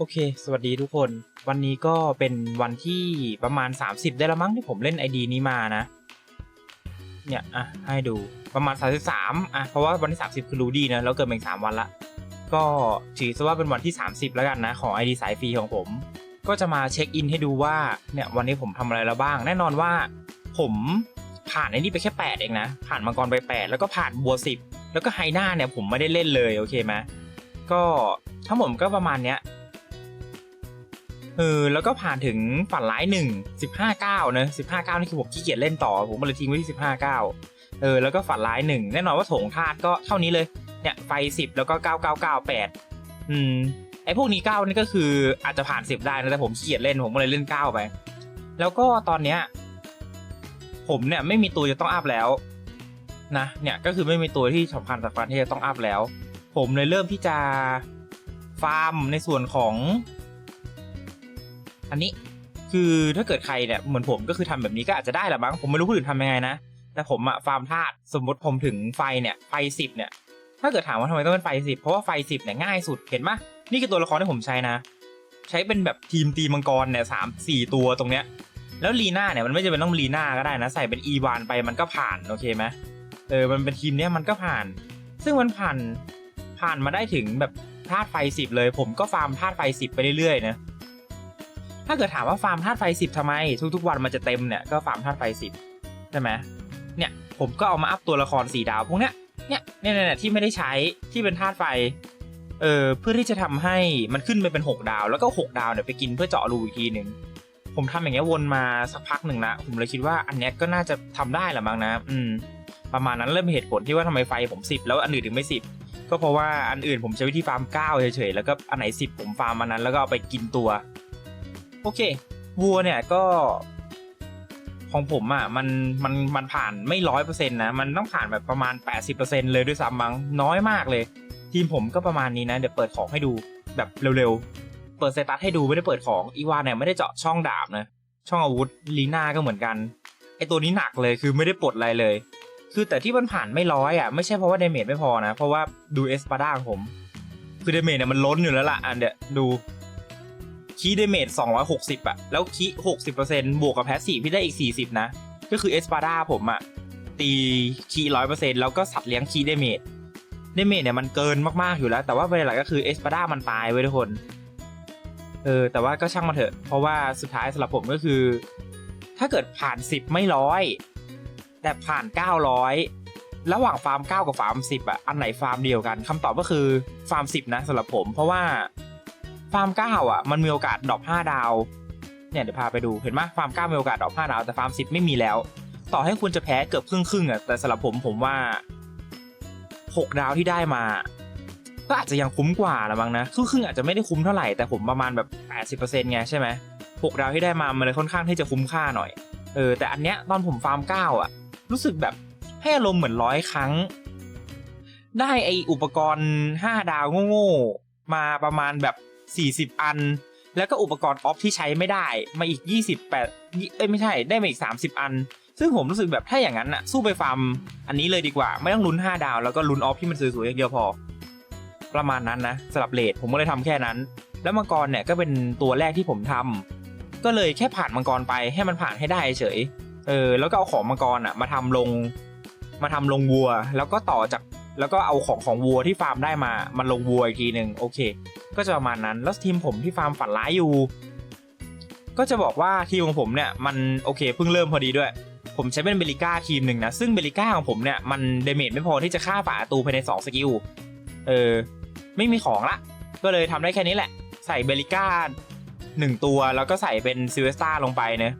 โอเค สวัสดีทุกคน วันนี้ก็เป็นวันที่ประมาณ 30 ได้ละมั้งที่ผมเล่น ID นี้มานะ เนี่ย อะ ให้ดู ประมาณ 33 อะ เพราะว่าวันที่ 30 คือรูดีนะ แล้วเกิดมาอีก3วันละ ก็ถือซะว่าเป็นวันที่ 30 แล้วกันนะ ของ ID สายฟรีของผม ก็จะมาเช็คอินให้ดูว่า เนี่ย วันนี้ผมทำอะไรแล้วบ้าง แน่นอนว่า ผมผ่านไอ้นี่ไปแค่ 8 เองนะ ผ่านมังกรไป 8 แล้วก็ผ่านบัว 10 แล้วก็ไฮน่าเนี่ยผมไม่ได้เล่นเลย โอเคไหมก็ทั้งหมดก็ประมาณเนี้ย เออแล้วก็ผ่านถึงฝันร้ายหนึ่งสิบห้าเก้าเนอะสิบห้าเก้านี่คือผมขี้เกียจเล่นต่อ ผมเลยทิ้งไว้ที่สิบห้าเก้าเออแล้วก็ฝันร้ายหนึ่งแน่นอนว่าโถงธาตุก็เท่านี้เลยเนี่ยไฟสิบแล้วก็เก้าเก้าเก้าแปดอืมไอพวกนี้เก้านี่ก็คืออาจจะผ่านสิบได้นะแต่ผมขี้เกียจเล่นผมก็เลยเล่นเก้าไป แล้วก็ตอนเนี้ยผมเนี่ยไม่มีตัวจะต้องอัพแล้วนะเนี่ยก็คือไม่มีตัวที่สำคัญสำคัญที่จะต้องอัพแล้ว ผมเลยเริ่มที่จะฟาร์มในส่วนของ อันนี้คือถ้าเกิดใครเนี่ยเหมือนผมก็คือทำแบบนี้ก็อาจจะได้แหละมั้งผมไม่รู้คนอื่นทำยังไงนะ แต่ผมอะฟาร์มธาตุสมมติผมถึงไฟเนี่ยไฟสิบเนี่ยถ้าเกิดถามว่าทำไมต้องเป็นไฟสิบเพราะว่าไฟสิบเนี่ยง่ายสุดเห็นปะนี่คือตัวละครที่ผมใช้นะ ใช้เป็นแบบทีมตีมังกรเนี่ยสามสี่ตัวตรงเนี้ยแล้วลีน่าเนี่ยมันไม่จำเป็นต้องลีน่าก็ได้นะ ใส่เป็นอีวานไปมันก็ผ่านโอเคไหมเออมันเป็นทีมเนี้ยมันก็ผ่าน ซึ่งมันผ่านผ่านมาได้ถึงแบบธาตุไฟสิบเลย ผมก็ฟาร์มธาตุไฟสิบไปเรื่อยๆนะ ถ้าเกิดถามว่าฟาร์มธาตุไฟสิบทำไม ทุกๆวันมันจะเต็มเนี่ยก็ฟาร์มธาตุไฟสิบใช่ไหมเนี่ยผมก็เอามาอัพตัวละครสีดาวพวกเนี้ยเนี่ยเนี่ยเนี่ยที่ไม่ได้ใช้ที่เป็นธาตุไฟเออเพื่อที่จะทำให้มันขึ้นไปเป็นหกดาว แล้วก็หกดาวเนี่ยไปกินเพื่อเจาะรูอีกทีหนึ่งผมทำอย่างเงี้ยวนมาสักพักหนึ่งละผมเลยคิดว่าอันเนี้ยก็น่าจะทำได้แหละมั้งนะ อืม ประมาณนั้นเริ่มเป็นเหตุผลที่ว่าทำไมไฟผมสิบแล้วอันอื่นถึงไม่สิบก็เพราะว่าอันอื่นผมใช้วิธีฟาร์มเก้าเฉยๆแล้วก็อันไหนสิบผมฟาร์มอันนั้นแล้วก็เอาไปกินตัว โอเควัวเนี่ยก็ ของผมอะมันมันมันผ่านไม่ร้อยเปอร์เซ็นต์นะมันต้องผ่านแบบประมาณแปดสิบเปอร์เซ็นเลยด้วยซ้ำมั้งน้อยมากเลย ทีมผมก็ประมาณนี้นะ เดี๋ยวเปิดของให้ดูแบบเร็วๆ เปิดสเตัสให้ดูไม่ได้เปิดของอีวานเนี่ยไม่ได้เจาะช่องดาบนะช่องอาวุธลีน่าก็เหมือนกันไอตัวนี้หนักเลยคือไม่ได้ปลดอะไรเลย คือแต่ที่มันผ่านไม่ร้อยอะไม่ใช่เพราะว่าเดเมจไม่พอนะ เพราะว่าดูเอสปาด้าของผม คือเดเมจเนี่ยมันล้นอยู่แล้วล่ะอันเดียดู คีเดเมจ260อะแล้วคี60%บวกกับแพสซีฟที่ได้อีก 40 นะ ก็คือเอสปาด้าผมอะตีคีร้อยเปอร์เซ็นต์แล้วก็สัตว์เลี้ยงคีเดเมจเดเมจเนี่ยมันเกินมาก ๆ อยู่แล้ว แต่ว่าประเด็นหลักก็คือเอสปาด้ามันตายไว้ทุกคน เออ แต่ว่าก็ช่างมาเถอะ เพราะว่าสุดท้ายสำหรับผมก็คือ ถ้าเกิดผ่าน 10 ไม่ร้อยแต่ผ่าน 900 ระหว่างฟาร์ม 9 กับฟาร์ม 10อะอันไหนฟาร์มเดียวกันคำตอบก็คือฟาร์ม 10 นะสำหรับผม เพราะว่า ฟาร์ม9อะมันมีโอกาสดรอป5ดาว เนี่ยเดี๋ยวพาไปดูเห็นไหมฟาร์ม9มีโอกาสดรอป5ดาวแต่ฟาร์ม10ไม่มีแล้ว ต่อให้คุณจะแพ้เกือบครึ่งครึ่งอะแต่สำหรับผมผมว่า6ดาวที่ได้มา ก็อาจจะยังคุ้มกว่าละมั้งนะครึ่งครึ่งอาจจะไม่ได้คุ้มเท่าไหร่แต่ผมประมาณแบบ80%ไงใช่ไหม6ดาวที่ได้มามันเลยค่อนข้างที่จะคุ้มค่าหน่อยเออแต่อันเนี้ยตอนผมฟาร์มเก้าอะ รู้สึกแบบให้อารมณ์เหมือนร้อยครั้ง ได้ไออุปกรณ์ห้าดาวโง่ๆมาประมาณแบบ สี่สิบอัน แล้วก็อุปกรณ์ออฟที่ใช้ไม่ได้มาอีกยี่สิบแปดเอ้ยไม่ใช่ได้มาอีกสามสิบอัน ซึ่งผมรู้สึกแบบถ้าอย่างนั้นอะสู้ไปฟาร์มอันนี้เลยดีกว่า ไม่ต้องลุ้นห้าดาว แล้วก็ลุ้นออฟที่มันสวยๆอย่างเดียวพอ ประมาณนั้นนะสลับเลทผมก็เลยทำแค่นั้น แล้วมังกรเนี่ยก็เป็นตัวแรกที่ผมทำก็เลยแค่ผ่านมังกรไปให้มันผ่านให้ได้เฉยเออแล้วก็เอาของมังกรอะมาทำลง มาทำลงวัว แล้วก็ต่อจากแล้วก็เอาของของวัวที่ฟาร์มได้มา มันลงวัวอีกทีหนึ่งโอเค ก็จะประมาณนั้น แล้วทีมผมที่ฟาร์มฝันร้ายอยู่ ก็จะบอกว่าทีมของผมเนี่ยมันโอเคเพิ่งเริ่มพอดีด้วย ผมใช้เป็นเบลิก้าทีมหนึ่งนะ ซึ่งเบลิก้าของผมเนี่ยมันเดเมจไม่พอที่จะฆ่าฝาประตูภายใน2สกิล เออ ไม่มีของละ ก็เลยทำได้แค่นี้แหละ ใส่เบลิก้าหนึ่งตัวแล้วก็ใส่เป็นซิเวสตาลงไปเนะ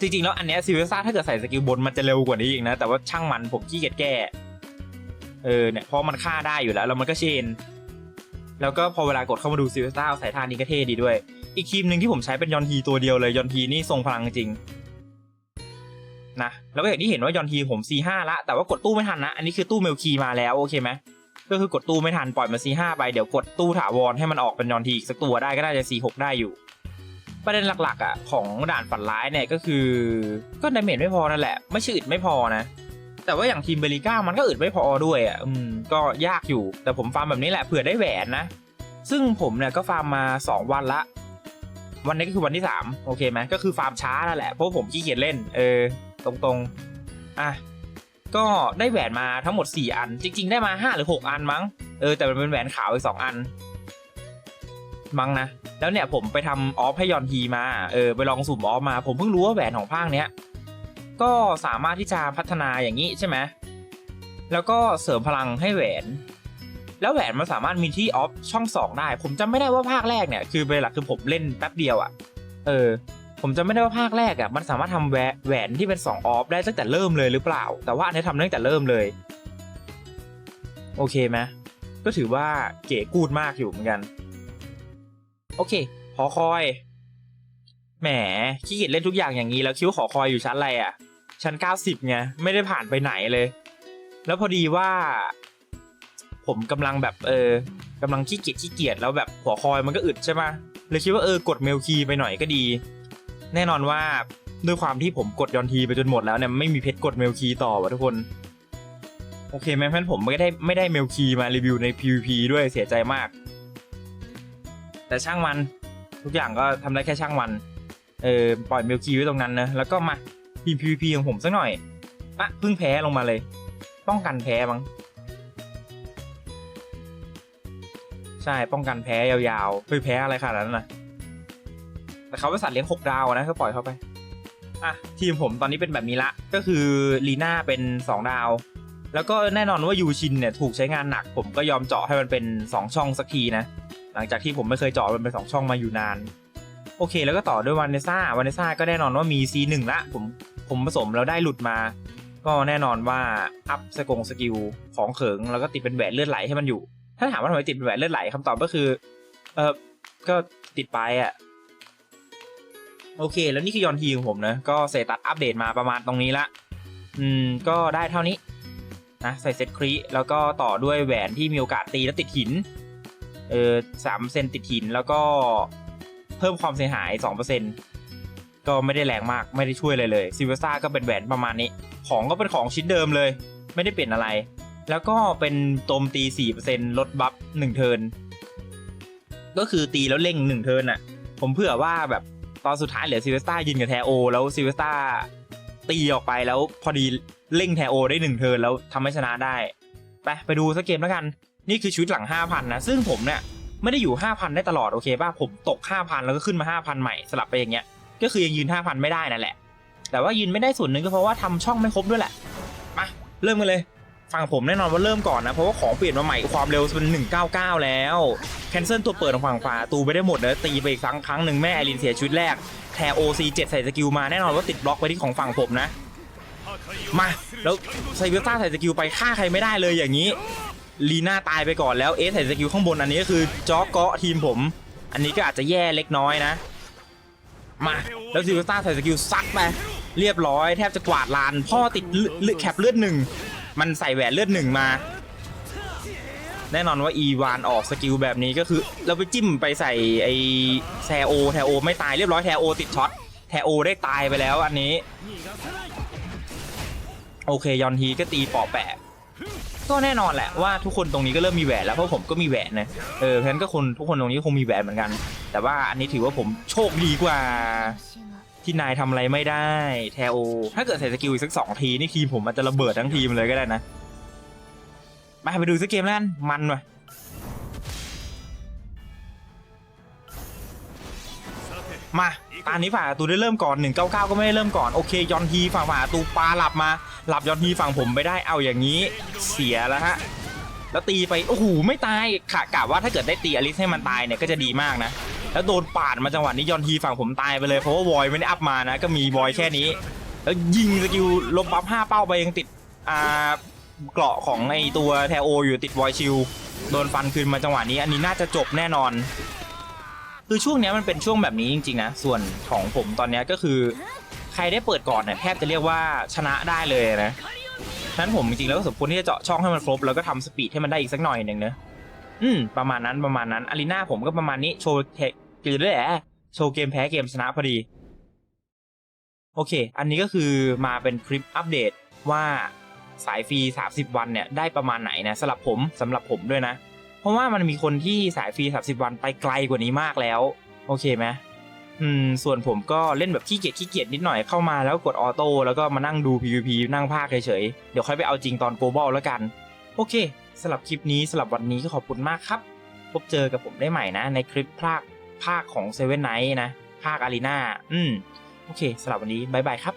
จริงๆแล้วอันเนี้ยซิเวสตาถ้าเกิดใส่สกิลบนมันจะเร็วกว่านี้อีกนะ แต่ว่าช่างมันผมขี้เกียจแก้เออเนี่ยเพราะมันฆ่าได้อยู่แล้วแล้วมันก็เชน แล้วก็พอเวลากดเข้ามาดูซิลเวสตาใส่ท่านี้ก็เท่ดีด้วย อีกทีมหนึ่งที่ผมใช้เป็นยอนทีตัวเดียวเลยยอนทีนี่ทรงพลังจริงนะแล้วก็อย่างที่เห็นว่ายอนทีผม C5 ละแต่ว่ากดตู้ไม่ทันนะ อันนี้คือตู้เมลคีมาแล้วโอเคไหมก็คือกดตู้ไม่ทันปล่อยมา C5 ไปเดี๋ยวกดตู้ถาวรให้มันออกเป็นยอนทีอีกสักตัวได้ก็น่าจะ C6 ได้อยู่ ประเด็นหลักๆอะของด่านฝันร้ายเนี่ยก็คือก็ดาเมจไม่พอนั่นแหละ ไม่ช่อึดไม่พอนะ แต่ว่าอย่างทีมเบลิก้ามันก็อึดไม่พอด้วยอะอืมก็ยากอยู่ แต่ผมฟาร์มแบบนี้แหละเผื่อได้แหวนนะ ซึ่งผมเนี่ยก็ฟาร์มมาสองวันละ วันนี้ก็คือวันที่สามโอเคไหมก็คือฟาร์มช้านั่นแหละเพราะผมขี้เกียจเล่น เออ ตรงๆ อะก็ได้แหวนมาทั้งหมด 4 อัน จริง ๆ ได้มา 5 หรือ 6 อันมั้ง เออ แต่มันเป็นแหวนขาวอีก 2 อัน มั้งนะ แล้วเนี่ยผมไปทำออฟให้ยอนทีมา เออ ไปลองสุ่มออฟมา ผมเพิ่งรู้ว่าแหวนของภาคเนี้ย ก็สามารถที่จะพัฒนาอย่างนี้ใช่ไหมแล้วก็เสริมพลังให้แหวน แล้วแหวนมันสามารถมีที่ออฟช่องสองได้ ผมจำไม่ได้ว่าภาคแรกเนี่ยคือเวลาคือผมเล่นแป๊บเดียวอะ่ะ เออ ผมจำไม่ได้ว่าภาคแรกอะ่ะมันสามารถทำแหวแหวนที่เป็นสองออฟได้ตั้งแต่เริ่มเลยหรือเปล่า แต่ว่าอันนี้ทำตั้งแต่เริ่มเลย โอเคไหมก็ถือว่าเก๋กูดมากอยู่เหมือนกัน โอเค ขอคอย แหมขี้เกียจเล่นทุกอย่างอย่างนี้แล้วคิดวขอคอยอยู่ชั้นอะไรอะ่ะ ชั้นเก้าสิบไงไม่ได้ผ่านไปไหนเลย แล้วพอดีว่า ผมกำลังแบบเออกำลังขี้เกียจขี้เกียจแล้วแบบหัวคอยมันก็อึดใช่ไหมเลยคิดว่าเออกดเมลคีไปหน่อยก็ดี แน่นอนว่าด้วยความที่ผมกดยอนทีไปจนหมดแล้วเนี่ยไม่มีเพชรกดเมลคีต่อวะทุกคน โอเคไหมเพื่อนผมไม่ได้ไม่ได้เมลคีมารีวิวใน PVP ด้วยเสียใจมาก แต่ช่างมันทุกอย่างก็ทำได้แค่ช่างมัน เออปล่อยเมลคีไว้ตรงนั้นนะแล้วก็มาทีม PVP ของผมสักหน่อยอะเพิ่งแพ้ลงมาเลย ป้องกันแพ้มั้งใช่ป้องกันแพ้ยาวๆเฮ้ยแพ้อะไรขนาดนั้นนะแต่เขาเป็นสัตว์เลี้ยงหกดาวนะก็ปล่อยเข้าไปอะทีมผมตอนนี้เป็นแบบนี้ละ ก็คือลีน่าเป็น2ดาว แล้วก็แน่นอนว่ายูชินเนี่ยถูกใช้งานหนัก ผมก็ยอมเจาะให้มันเป็น2ช่องสักทีนะหลังจากที่ผมไม่เคยเจาะมันเป็น2ช่องมาอยู่นาน โอเค แล้วก็ต่อด้วยวานเนซ่าวานเนซ่าก็แน่นอนว่ามี C1 ละ ผมผมผสมแล้วได้หลุดมา ก็แน่นอนว่าอัพสกงสกิลของเขิงแล้วก็ติดเป็นแหวนเลือดไหลให้มันอยู่ ถ้าถามว่าทำไมติดเป็นแหวนเลือดไหลคำตอบก็คือ เออก็ติดไปอะโอเค แล้วนี่คือยอนทีของผมนะ ก็เซตัดอัปเดตมาประมาณตรงนี้ละ อืม ก็ได้เท่านี้นะใส่เซตครีแล้วก็ต่อด้วยแหวนที่มีโอกาสตีแล้วติดหิน เออสามเซนติดหินแล้วก็ เพิ่มความเสียหายสองเปอร์เซ็นก็ไม่ได้แรงมากไม่ได้ช่วยเลยเลยซิเวซ่าก็เป็นแหวนประมาณนี้ ของก็เป็นของชิ้นเดิมเลย ไม่ได้เปลี่ยนอะไร แล้วก็เป็นโจมตี 4%ลดบัฟ1เทิร์นก็คือตีแล้วเร่ง1เทิร์นอะ ผมเผื่อว่าแบบตอนสุดท้ายเหลือซิเวสตายืนกับแทโอ แล้วซิเวสตาตีออกไปแล้วพอดีเร่งแทโอได้1เทิร์นแล้วทำให้ชนะได้ ไปไปดูสักเกมแล้วกัน นี่คือชุดหลัง5,000นะ ซึ่งผมเนี่ย ไม่ได้อยู่ 5,000 ได้ตลอดโอเคป่ะผมตก 5,000 แล้วก็ขึ้นมา 5,000 ใหม่สลับไปอย่างเงี้ยก็คือยังยืน 5,000 ไม่ได้นั่นแหละ แต่ว่ายืนไม่ได้ส่วนหนึ่งก็เพราะว่าทำช่องไม่ครบด้วยแหละมาเริ่มกันเลยฝั่งผมแน่นอนว่าเริ่มก่อนนะ เพราะว่าของเปลี่ยนมาใหม่ความเร็วเป็น 199 แล้วแคนเซิลตัวเปิดของฝั่งขวาตูไปได้หมดเลยตีไปอีกครั้งครั้งหนึ่งแม่ไอรินเสียชุดแรกแทโอซีเจ็ดใส่สกิลมาแน่นอนว่าติดบล็อกไปที่ของฝั่งผมนะ มา แล้วไซเบอร์ต้าใส่สกิลไปฆ่าใครไม่ได้เลยอย่างนี้ ลีน่าตายไปก่อนแล้วเอสใส่สกิลข้างบนอันนี้ก็คือจ็อกเกาะทีมผม อันนี้ก็อาจจะแย่เล็กน้อยนะ มาแล้วซิลเวสตาใส่สกิลซัดไปเรียบร้อยแทบจะกวาดลาน พ่อติดเลือดแคปเลือดหนึ่งมันใส่แหวนเลือดหนึ่งมา แน่นอนว่าอีวานออกสกิลแบบนี้ก็คือ เราไปจิ้มไปใส่ไอแทโอแทโอไม่ตายเรียบร้อยแทโอติดช็อตแทโอได้ตายไปแล้วอันนี้ โอเคยอนทีก็ตีปอแปะ ก็แน่นอนแหละว่าทุกคนตรงนี้ก็เริ่มมีแหวนแล้วเพราะผมก็มีแหวนนะเออเพราะฉะนั้นก็คนทุกคนตรงนี้คงมีแหวนเหมือนกัน แต่ว่าอันนี้ถือว่าผมโชคดีกว่า ที่นายทำอะไรไม่ได้แทโอ ถ้าเกิดใส่สกิลอีกสักสองทีนี่ทีมผมอาจจะระเบิดทั้งทีมเลยก็ได้นะมาไปดูสักเกมแล้วกันมันว่ะมา ตอนนี้ฝ่าตูได้เริ่มก่อน 199 ก็ไม่ได้เริ่มก่อน โอเค ยอนทีฝั่งฝ่าตูปลาหลับมา หลับยอนทีฝั่งผมไปได้เอาอย่างนี้ เสียแล้วฮะแล้วตีไปโอ้โหไม่ตายขากะว่าถ้าเกิดได้ตีอลิสให้มันตายเนี่ยก็จะดีมากนะ แล้วโดนปาดมาจังหวะนี้ยอนทีฝั่งผมตายไปเลยเพราะว่าวอยไม่ได้อัพมานะก็มีวอยแค่นี้ แล้วยิงสกิลลบบัฟห้าเป้าไปยังติดอ่าเกราะของไอตัวแทโออยู่ติดวอยชิลโดนฟันคืนมาจังหวะนี้ อันนี้น่าจะจบแน่นอน คือช่วงนี้มันเป็นช่วงแบบนี้จริงๆนะส่วนของผมตอนนี้ก็คือ ใครได้เปิดก่อนเนี่ยแทบจะเรียกว่าชนะได้เลยนะฉะนั้นผมจริงๆแล้วก็สมควรที่จะเจาะช่องให้มันครบแล้วก็ทำสปีดให้มันได้อีกสักหน่อยหนึ่งเนะอืมประมาณนั้นประมาณนั้นอารีนาผมก็ประมาณนี้โชว์เทคคือด้วยแหละโชว์เกมแพ้เกมชนะพอดี โอเค อันนี้ก็คือมาเป็นคลิปอัปเดตว่าสายฟรี 30 วันเนี่ยได้ประมาณไหนนะสำหรับผมสำหรับผมด้วยนะ เพราะว่ามันมีคนที่สายฟรี30วันไปไกลกว่านี้มากแล้ว โอเคไหมอืมส่วนผมก็เล่นแบบขี้เกียจขี้เกียจนิดหน่อยเข้ามาแล้วกดออโต้แล้วก็มานั่งดู PVP นั่งภาคเฉยๆเดี๋ยวค่อยไปเอาจริงตอนโกลบอลแล้วกัน โอเคสำหรับคลิปนี้สำหรับวันนี้ก็ขอบคุณมากครับ พบเจอกับผมได้ใหม่นะ ในคลิปภาคภาคของเซเว่นไนท์นะ ภาคอารีนาอืม โอเคสำหรับวันนี้บายบายครับ